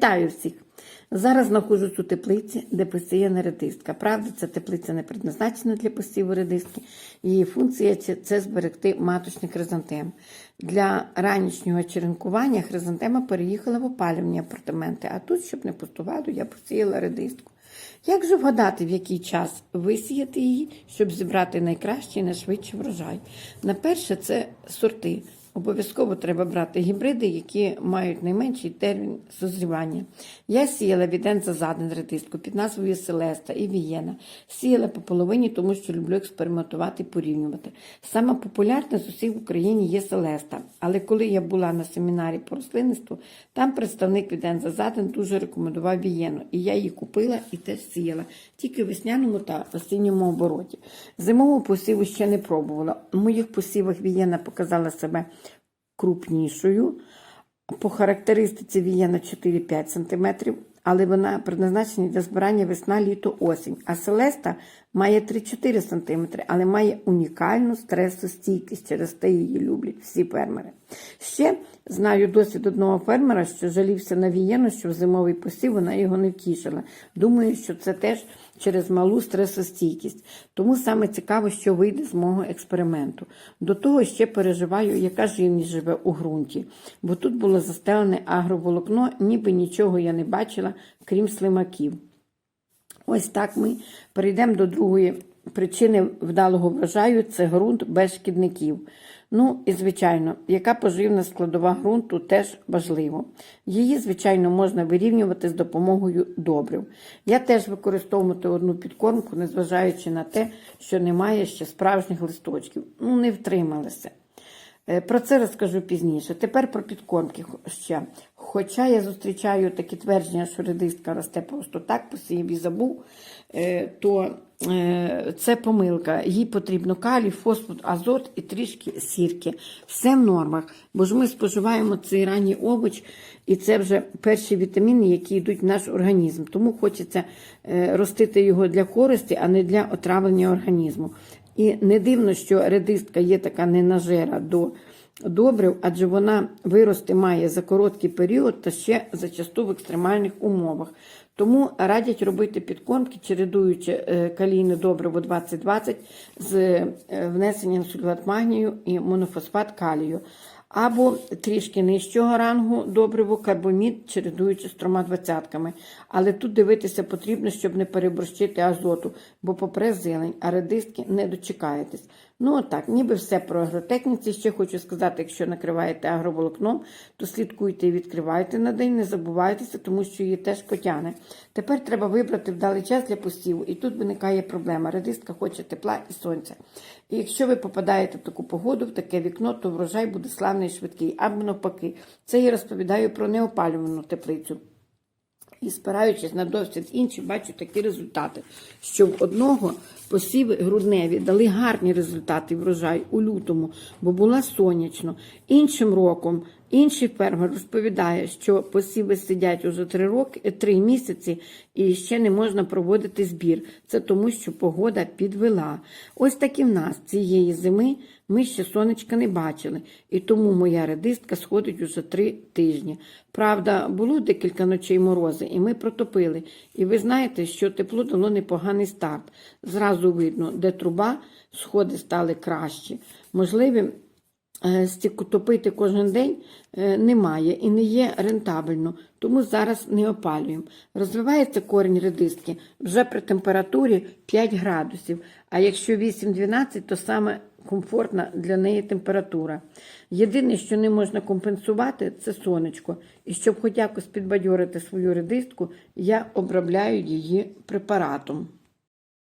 Вітаю всіх! Зараз знаходжусь у теплиці, де посіяна редистка. Правда, ця теплиця не предназначена для посіву редистки. Її функція це- зберегти маточний хризантем. Для ранішнього черенкування хризантема переїхала в опалювані апартаменти, а тут, щоб не пустувало, я посіяла редистку. Як же вгадати, в який час висіяти її, щоб зібрати найкращий і найшвидший врожай? На перше, це сорти. Обов'язково треба брати гібриди, які мають найменший термін созрівання. Я сіяла від Енза заден редиску під назвою Селеста і Вієна. Сіяла по половині, тому що люблю експериментувати і порівнювати. Саме популярна з усіх в Україні є Селеста. Але коли я була на семінарі по рослинництву, там представник від Енза заден дуже рекомендував Вієну. І я її купила і теж сіяла. Тільки в весняному та осінньому обороті. Зимового посіву ще не пробувала. У моїх посівах Вієна показала себе крупнішою. По характеристиці вієна 4-5 см, але вона призначена для збирання весна, літо, осінь. А Селеста має 3-4 см, але має унікальну стресостійкість. Через те її люблять всі фермери. Ще знаю досвід одного фермера, що жалівся на вієну, що в зимовий посів вона його не втішила. Думаю, що це теж через малу стресостійкість. Тому саме цікаво, що вийде з мого експерименту. До того ще переживаю, яка живність живе у ґрунті, бо тут було застелене агроволокно, ніби нічого я не бачила, крім слимаків. Ось так ми перейдемо до другої причини вдалого врожаю це ґрунт без шкідників. Ну і, звичайно, яка поживна складова ґрунту теж важливо. Її, звичайно, можна вирівнювати з допомогою добрив. Я теж використовувати одну підкормку, незважаючи на те, що немає ще справжніх листочків. Ну, не втрималися. Е, Про це розкажу пізніше. Тепер про підкормки ще. Хоча я зустрічаю такі твердження, що редистка росте просто так, посіяв і забув, е, то е, це помилка. Їй потрібно калій, фосфор, азот і трішки сірки. Все в нормах, бо ж ми споживаємо цей ранній овоч, і це вже перші вітаміни, які йдуть в наш організм. Тому хочеться ростити його для користі, а не для отравлення організму. І не дивно, що редистка є така ненажера до добрив, адже вона вирости має за короткий період та ще зачасту в екстремальних умовах. Тому радять робити підкормки, чередуючи е, калійне добриво 2020 з е, внесенням сульфат магнію і монофосфат калію. Або трішки нижчого рангу добриво карбомід, чередуючи з трьома двадцятками. Але тут дивитися потрібно, щоб не переборщити азоту, бо попре зелень, а редистки не дочекаєтесь. Ну отак, ніби все про агротехніці. Ще хочу сказати, якщо накриваєте агроволокном, то слідкуйте і відкривайте на день, не забувайтеся, тому що її теж потягне. Тепер треба вибрати вдалий час для посіву, і тут виникає проблема. Редистка хоче тепла і сонця. І якщо ви попадаєте в таку погоду, в таке вікно, то врожай буде славний і швидкий, або навпаки. Це я розповідаю про неопалювану теплицю. І спираючись на досвід інші, бачу такі результати, що в одного посіви грудневі дали гарні результати врожай у лютому, бо була сонячно. Іншим роком інший фермер розповідає, що посіви сидять уже три роки, три місяці і ще не можна проводити збір. Це тому, що погода підвела. Ось так і в нас цієї зими ми ще сонечка не бачили, і тому моя редистка сходить уже три тижні. Правда, було декілька ночей морози, і ми протопили. І ви знаєте, що тепло дало непоганий старт. Зразу видно, де труба, сходи стали кращі. Можливим е, стільки топити кожен день е, немає і не є рентабельно, тому зараз не опалюємо. Розвивається корінь редистки вже при температурі 5 градусів, а якщо 8-12, то саме комфортна для неї температура. Єдине, що не можна компенсувати, це сонечко. І щоб хоч якось підбадьорити свою редистку, я обробляю її препаратом.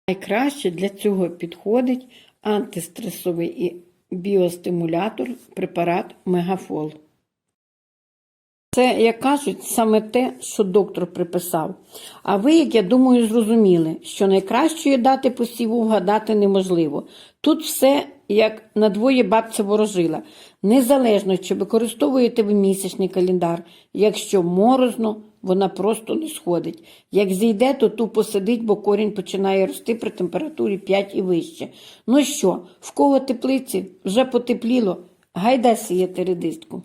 Найкраще для цього підходить антистресовий і біостимулятор препарат Мегафол. Це, як кажуть, саме те, що доктор приписав. А ви, як я думаю, зрозуміли, що найкращої дати посіву вгадати неможливо. Тут все як на двоє бабця ворожила. Незалежно, чи використовуєте ви місячний календар, якщо морозно, вона просто не сходить. Як зійде, то тупо сидить, бо корінь починає рости при температурі 5 і вище. Ну що, в кого теплиці вже потепліло, гайда сіяти редистку.